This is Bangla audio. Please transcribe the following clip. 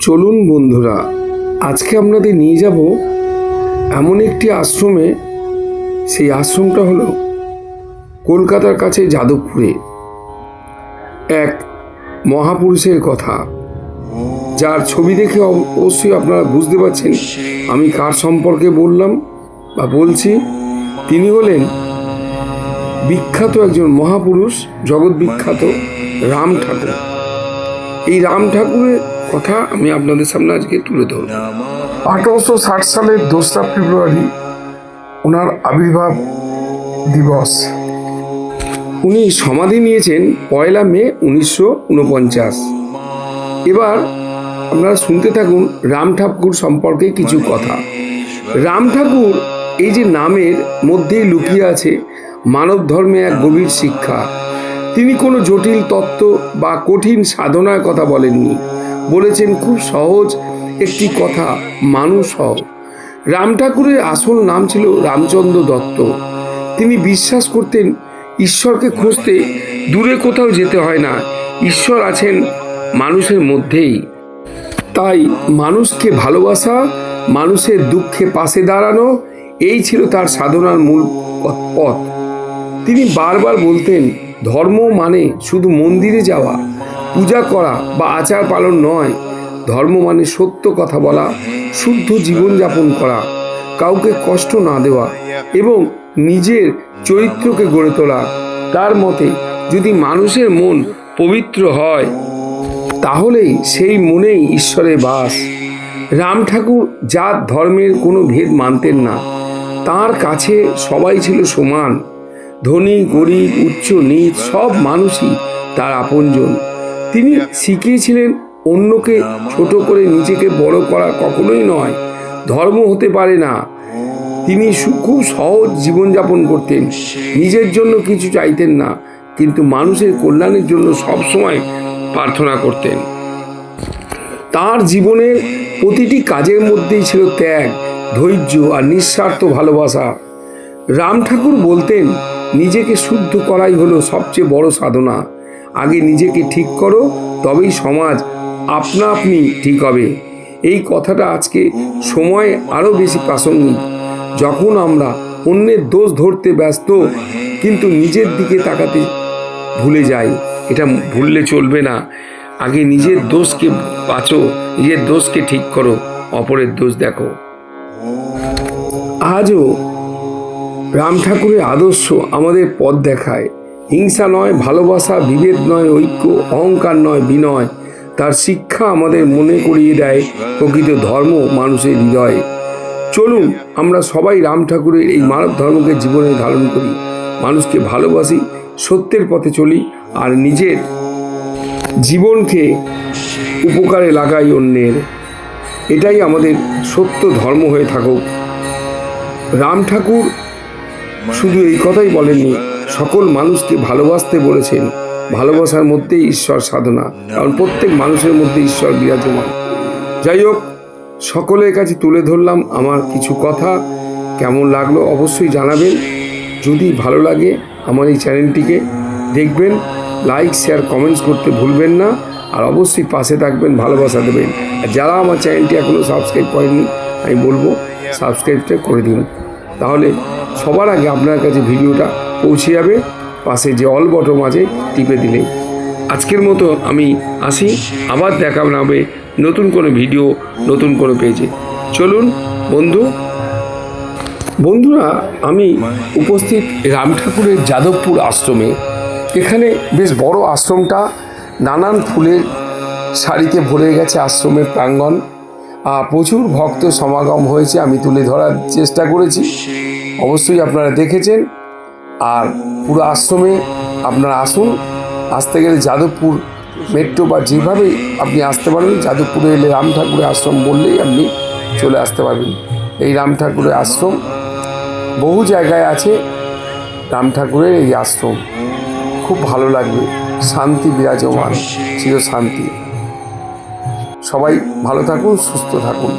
চলুন বন্ধুরা, আজকে আপনাদের নিয়ে যাব এমন একটি আশ্রমে। সেই আশ্রমটা হলো কলকাতার কাছে যাদবপুরে। এক মহাপুরুষের কথা। যার ছবি দেখে অবশ্যই আপনারা বুঝতে পারছেন আমি কার সম্পর্কে বললাম বা বলছি। তিনি হলেন বিখ্যাত একজন মহাপুরুষ, জগৎ বিখ্যাত রাম ঠাকুর। এই রাম ঠাকুরের কথা আমি আপনাদের সামনে আজকে তুলে ধরব। আঠারোশো ষাট সালের দোসরা ফেব্রুয়ারি ওনার আবির্ভাব দিবস। উনি সমাধি নিয়েছেন পয়লা মে উনিশশো উনপঞ্চাশ। এবার আপনারা শুনতে থাকুন রাম ঠাকুর সম্পর্কে কিছু কথা। রাম ঠাকুর এই যে নামের মধ্যেই লুকিয়ে আছে মানব ধর্মে এক গভীর শিক্ষা। তিনি কোনো জটিল তত্ত্ব বা কঠিন সাধনার কথা বলেননি। বলেছেন, খুব সহজ একটি কথা, মানুষ হও। রাম ঠাকুরের আসল নাম ছিল রামচন্দ্র দত্ত। তিনি বিশ্বাস করতেন, ঈশ্বরকে খুঁজতে দূরে কোথাও যেতে হয় না, ঈশ্বর আছেন মানুষের মধ্যেই। তাই মানুষকে ভালোবাসা, মানুষের দুঃখে পাশে দাঁড়ানো, এই ছিল তার সাধনার মূল পথ- তিনি বারবার বলতেন, ধর্ম মানে শুধু মন্দিরে যাওয়া পূজা করা বা আচার পালন নয়। ধর্ম মানে সত্য কথা বলা, শুদ্ধ জীবনযাপন করা, কাউকে কষ্ট না দেওয়া এবং নিজের চরিত্রকে গড়ে তোলা। তার মতে, যদি মানুষের মন পবিত্র হয়, তাহলেই সেই মনেই ঈশ্বরের বাস। রাম ঠাকুর জাত ধর্মের কোনো ভেদ মানতেন না। তার কাছে সবাই ছিল সমান। ধনী, গরিব, উচ্চ, নীচ সব মানুষই তার আপনজন। তিনি শিখিয়েছিলেন অন্যকে ছোট করে নিজেকে বড় করা কখনোই নয়, ধর্ম হতে পারে না। তিনি খুব সহজ জীবনযাপন করতেন, নিজের জন্য কিছু চাইতেন না, কিন্তু মানুষের কল্যাণের জন্য সবসময় প্রার্থনা করতেন। তার জীবনের প্রতিটি কাজের মধ্যেই ছিল ত্যাগ, ধৈর্য আর নিঃস্বার্থ ভালোবাসা। রাম ঠাকুর বলতেন, নিজেকে শুদ্ধ করাই হলো সবচেয়ে বড় সাধনা। আগে নিজেকে ঠিক করো, তবেই সমাজ আপনা আপনি ঠিক হবে। এই কথাটা আজকে সময় আরও বেশি প্রাসঙ্গিক। যখন আমরা অন্যের দোষ ধরতে ব্যস্ত, কিন্তু নিজের দিকে তাকাতে ভুলে যাই, এটা ভুললে চলবে না। আগে নিজের দোষকে বাঁচো, নিজের দোষকে ঠিক করো, অপরের দোষ দেখো। আজও রাম ঠাকুরের আদর্শ আমাদের পথ দেখায়। হিংসা নয়, ভালোবাসা বিভেদ নয়, ঐক্য, অহংকার নয়, বিনয়। তার শিক্ষা আমাদের মনে করিয়ে দেয় প্রকৃত ধর্ম মানুষের হৃদয়ে। চলুন, আমরা সবাই রাম ঠাকুরের এই মানব ধর্মকে জীবনে ধারণ করি। মানুষকে ভালোবাসি, সত্যের পথে চলি আর নিজের জীবনকে উপকারে লাগাই অন্যের। এটাই আমাদের সত্য ধর্ম হয়ে থাকুক। রাম ঠাকুর শুধু এই কথাই বলেননি সকল মানুষকে ভালোবাসতে বলেছেন। ভালোবাসার মধ্যেই ঈশ্বর সাধনা, কারণ প্রত্যেক মানুষের মধ্যে ঈশ্বর বিরাজমান। যাই হোক, সকলের কাছে তুলে ধরলাম আমার কিছু কথা। কেমন লাগল অবশ্যই জানাবেন। যদি ভালো লাগে আমার এই চ্যানেলটিকে দেখবেন, লাইক, শেয়ার, কমেন্টস করতে ভুলবেন না। আর অবশ্যই পাশে থাকবেন, ভালোবাসা দেবেন। আর যারা আমার চ্যানেলটি এখনও সাবস্ক্রাইব করেননি, আমি বলব সাবস্ক্রাইবটা করে দিন। তাহলে সবার আগে আপনার কাছে ভিডিওটা পৌঁছে যাবে। পাশে যে অল বটম আছে, টিপে দিলে আজকের মতো আমি আসি। আবার দেখা হবে নতুন কোনো ভিডিও নতুন কোনো পেজে চলুন, বন্ধু। বন্ধুরা, আমি উপস্থিত রাম ঠাকুরের যাদবপুর আশ্রমে। এখানে বেশ বড় আশ্রমটা, নানান ফুলের শাড়িতে ভরে গেছে আশ্রমের প্রাঙ্গণ। আর প্রচুর ভক্ত সমাগম হয়েছে, আমি তুলে ধরার চেষ্টা করেছি। অবশ্যই আপনারা দেখেছেন। আর পুরো আশ্রমে আপনারা আসুন। আসতে গেলে যাদবপুর মেট্রো বা যেভাবে আপনি আসতে পারবেন, যাদবপুরে এলে রাম ঠাকুরের আশ্রম বললেই আপনি চলে আসতে পারবেন। এই রাম ঠাকুরের আশ্রম বহু জায়গায় আছে, রাম ঠাকুরের এই আশ্রম। খুব ভালো লাগবে, শান্তি বিরাজমান চির শান্তি সবাই ভালো থাকুন, সুস্থ থাকুন।